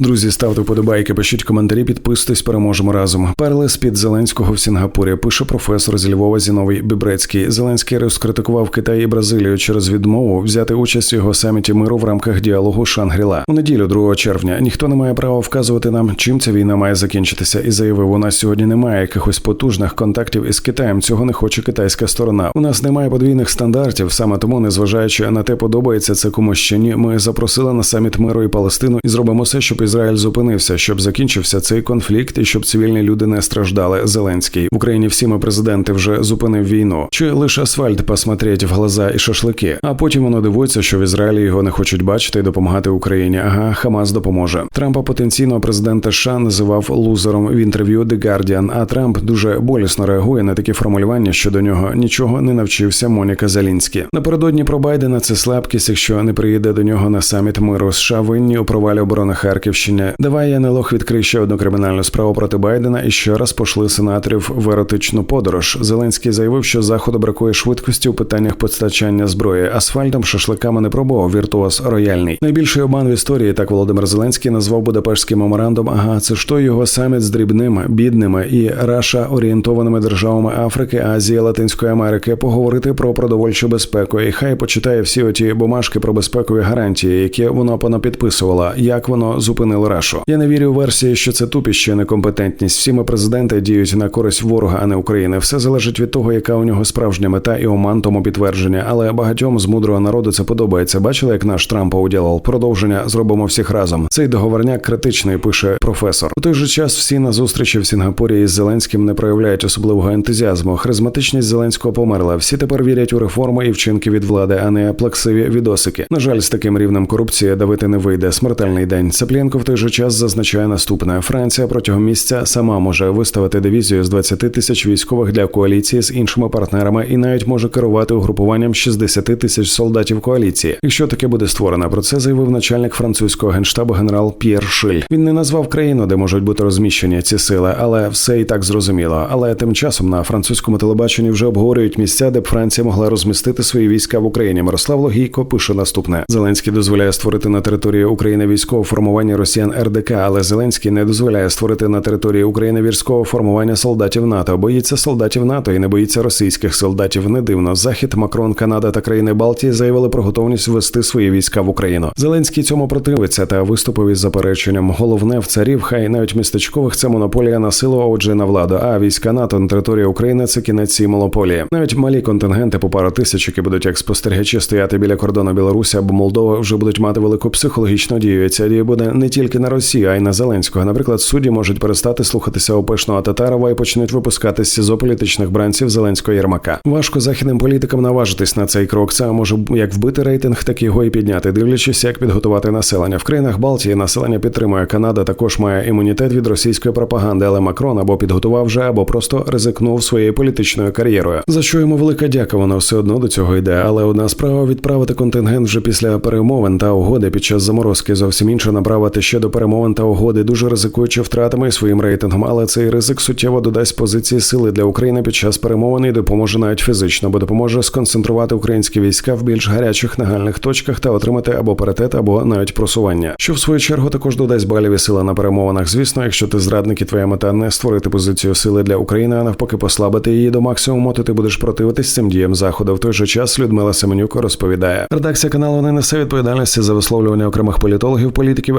Друзі, ставте вподобайки, пишіть коментарі, підписуйтесь, переможемо разом. Перли з під Зеленського в Сінгапурі. Пише професор зі Львова Зіновий Бібрецький. Зеленський розкритикував Китай і Бразилію через відмову взяти участь у його саміті миру в рамках діалогу Шангріла. У неділю, 2 червня, ніхто не має права вказувати нам, чим ця війна має закінчитися, і заявив, у нас сьогодні немає якихось потужних контактів із Китаєм. Цього не хоче китайська сторона. У нас немає подвійних стандартів. Саме тому, незважаючи на те, подобається це комусь чи ні, ми запросили на саміт миру і Палестину і зробимо все, щоб Ізраїль зупинився, щоб закінчився цей конфлікт і щоб цивільні люди не страждали. Зеленський в Україні всі ми президенти вже зупинив війну. Чи лише асфальт посмотреть в глаза і шашлики? А потім воно дивується, що в Ізраїлі його не хочуть бачити і допомагати Україні. Ага, Хамас допоможе. Трампа потенційного президента США називав лузером в інтерв'ю The Guardian, А Трамп дуже болісно реагує на такі формулювання, що до нього нічого не навчився Моніка Залінські. Напередодні про Байдена це слабкість, якщо не приїде до нього на саміт миру США винні у провалі оборони Харківщини. Давай лох відкрий ще одну кримінальну справу проти Байдена і ще раз пошли сенаторів в еротичну подорож. Зеленський заявив, що заходу бракує швидкості у питаннях постачання зброї. Асфальтом шашликами не пробував віртуоз рояльний. Найбільший обман в історії так Володимир Зеленський назвав Будапештський меморандум. Ага, це ж то його саміт з дрібними, бідними і раша орієнтованими державами Африки, Азії, Латинської Америки поговорити про продовольчу безпеку. І хай почитає всі оті бумажки про безпекові гарантії, які воно понапідписувала, як воно зупинило рашу. Я не вірю версії, що це тупіще, некомпетентність. Всі ми президенти діють на користь ворога, а не України. Все залежить від того, яка у нього справжня мета і оман тому підтвердження. Але багатьом з мудрого народу це подобається. Бачили, як наш Трамп уділав продовження. Зробимо всіх разом. Цей договорняк критичний, пише професор. У той же час всі на зустрічі в Сінгапурі із Зеленським не проявляють особливого ентузіазму. Харизматичність Зеленського померла. Всі тепер вірять у реформи і вчинки від влади, а не плаксиві відосики. На жаль, з таким рівнем корупції давити не вийде. Смертельний день. Цеплєнко в той же час зазначає наступне: Франція протягом місяця сама може виставити дивізію з 20 тисяч військових для коаліції з іншими партнерами і навіть може керувати угрупуванням 60 тисяч солдатів коаліції. Якщо таке буде створено, про це заявив начальник французького генштабу генерал П'єр Шиль. Він не назвав країну, де можуть бути розміщені ці сили, але все і так зрозуміло. Але тим часом на французькому телебаченні вже обговорюють місця, де б Франція могла розмістити свої війська в Україні. Мирослав Логійко пише наступне: Зеленський дозволяє створити на території України військове формування Росіян РДК, але Зеленський не дозволяє створити на території України військове формування солдатів НАТО. Боїться солдатів НАТО і не боїться російських солдатів. Не дивно. Захід, Макрон, Канада та країни Балтії заявили про готовність ввести свої війська в Україну. Зеленський цьому противиться та виступив із запереченням. Головне в царів, хай навіть містечкових це монополія на силу, а отже на владу. А війська НАТО на території України це кінець цієї монополії. Навіть малі контингенти по пару тисяч, які будуть як спостерігачі стояти біля кордону Білорусі або Молдови, вже будуть мати велику психологічну дію. Ця дія буде не тільки на Росію, а й на Зеленського. Наприклад, судді можуть перестати слухатися опишного Татарова і почнуть випускати з СІЗО політичних бранців Зеленського Єрмака. Важко західним політикам наважитись на цей крок. Це може як вбити рейтинг, так його і підняти, дивлячись, як підготувати населення в країнах Балтії. Населення підтримує Канада. Також має імунітет від російської пропаганди, але Макрон або підготував вже, або просто ризикнув своєю політичною кар'єрою. За що йому велика дяка, воно все одно до цього йде. Але одна справа відправити контингент вже після перемовин та угоди під час заморозки. Зовсім інша направити ще до перемовин та угоди, дуже ризикуючи втратами і своїм рейтингом. Але цей ризик суттєво додасть позиції сили для України під час перемовин і допоможе навіть фізично, бо допоможе сконцентрувати українські війська в більш гарячих нагальних точках та отримати або паритет, або навіть просування, що в свою чергу також додасть балів і сили на перемовинах. Звісно, якщо ти зрадник і твоя мета не створити позицію сили для України, а навпаки, послабити її до максимуму, то ти будеш противитись цим діям заходу. В той же час Людмила Семенюк розповідає. Редакція каналу не несе відповідальності за висловлювання окремих політологів, політиків,